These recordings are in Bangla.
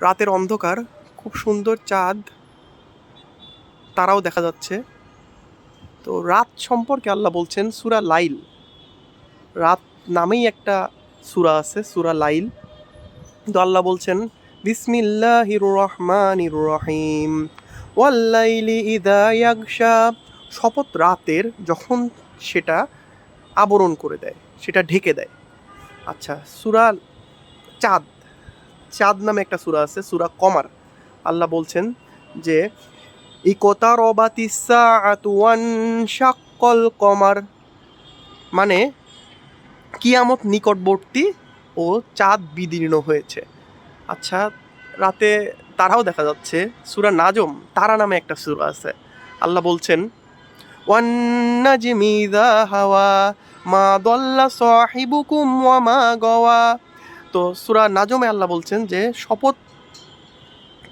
রাতের অন্ধকার, খুব সুন্দর চাঁদ, তারাও দেখা যাচ্ছে। তো রাত সম্পর্কে আল্লাহ বলছেন, সুরা লাইল। রাত নামেই একটা সুরা আছে, সুরা লাইল। তো আল্লাহ বলছেন, বিসমিল্লাহির রহমানির রহিম। শপথ রাতের যখন সেটা আবরণ করে দেয়, সেটা ঢেকে দেয়। আচ্ছা সুরা চাঁদ। চাঁদ নামে একটা সুরা আছে, সুরা কমার। আল্লাহ বলছেন যে ইকতার অবাতিসাআতুয়ান কমার। মানে কিয়ামত নিকটবর্তী ও চাঁদ বিদীর্ণ হয়েছে। আচ্ছা রাতে তারাও দেখা যাচ্ছে, সুরা নাজম, তারা নামে একটা সুরা আছে। আল্লাহ বলছেন, ওয়ান্নাজমি দা হাওয়া, মা দল্লা সাহিবুকুম ওয়া মা গওয়া। তো সুরা নাজমে আল্লাহ বলছেন যে শপথ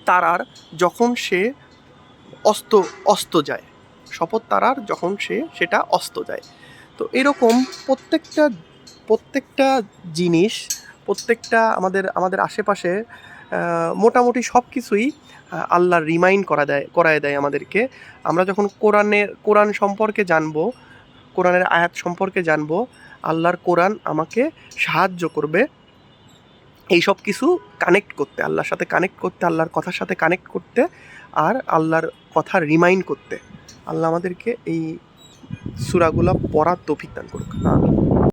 তারার যখন সে অস্ত অস্ত যায়। শপথ তারার যখন সে সেটা অস্ত যায়। তো এরকম প্রত্যেকটা প্রত্যেকটা জিনিস প্রত্যেকটা আমাদের আমাদের আশেপাশে মোটামুটি সব কিছুই আহ, আল্লাহর রিমাইন্ড করা দেয় করায় দেয় আমাদেরকে। আমরা যখন কোরআনের কোরআন সম্পর্কে জানব কোরআনের আয়াত সম্পর্কে জানব আল্লাহর কোরআন আমাকে সাহায্য করবে। এই সব কিছু কানেক্ট করতে, আল্লাহর সাথে কানেক্ট করতে, আল্লাহর কথার সাথে কানেক্ট করতে আর আল্লাহর কথা রিমাইন্ড করতে। আল্লাহ আমাদেরকে এই সুরাগুলা পড়ার তৌফিক দান করুক।